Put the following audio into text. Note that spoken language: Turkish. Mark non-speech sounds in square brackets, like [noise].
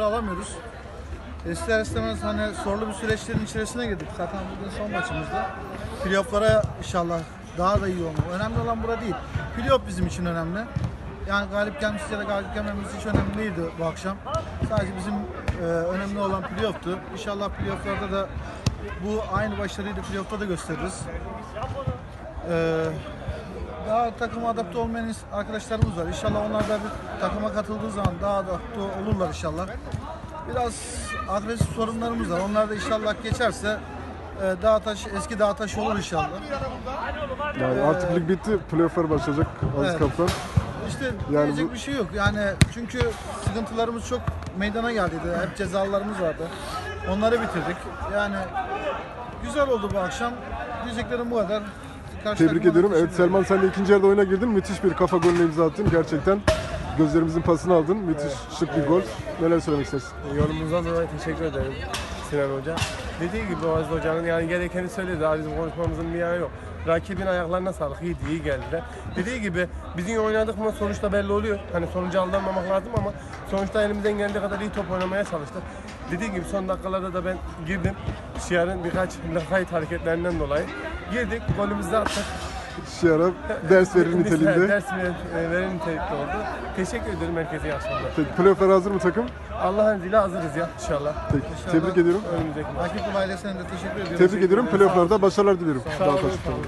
alamıyoruz. İster istemez hani zorlu bir süreçlerin içerisine girdik. Zaten bugün son maçımızda. Playoff'lara inşallah daha da iyi olmak. Önemli olan bura değil. Playoff bizim için önemli. Yani galip gelmesi ya da galip gelmemiz hiç önemli değildi bu akşam. Sadece bizim e, önemli olan playoff'tu. İnşallah playoff'larda da bu aynı başarıyı da playoff'ta da gösteririz. E, daha takıma adapte olmayan arkadaşlarımız var. İnşallah onlar da bir takıma katıldığı zaman daha adapte olurlar inşallah. Biraz agresif sorunlarımız var. Onlar da inşallah geçerse e, Dağtaş, eski Dağtaş olur inşallah. Yani artık lig bitti. Playoff'lar başlayacak Aziz Evet. Kaptan. İşte Yani diyecek bu- bir şey yok. Yani çünkü sıkıntılarımız çok meydana geldiydi. Hep cezalarımız vardı. Onları bitirdik. Yani güzel oldu bu akşam. Diyeceklerim bu kadar. Karşı Tebrik ediyorum. Evet. Selman sen de ikinci yarıda oyuna girdin. Müthiş bir kafa golüne imza attın. Gerçekten gözlerimizin pasını aldın. Müthiş şık bir gol. Neler söylemek istersin? Yolumuzdan dolayı teşekkür ederim Sinan Hoca. Dediği gibi Aziz Hoca'nın yani gerekeni söyledi. Daha bizim konuşmamızın bir yanı yok. Rakibin ayaklarına sağlık. İyiydi, iyi geldiler. Dediği gibi bizim oynadık mı sonuçta belli oluyor. Hani sonuca aldanmamak lazım ama sonuçta elimizden geldiği kadar iyi top oynamaya çalıştık. Dediği gibi son dakikalarda da ben girdim. Şiar'ın birkaç lakayt hareketlerinden dolayı. Girdik, golümüzü de attık. Şiara ders verir [laughs] niteliğinde. Ders verir, e, verir nitelikte oldu. Teşekkür ederim herkese iyi akşamlar. Peki playoff'lara hazır mı takım? Allah'ın izniyle hazırız ya inşallah. Peki. Tebrik ediyorum. Önümüzdeki maç. Akif ailesine de teşekkür ediyorum. Tebrik ediyorum. Playoff'larda başarılar diliyorum. Sağ olun, Dağtaş sağ olun.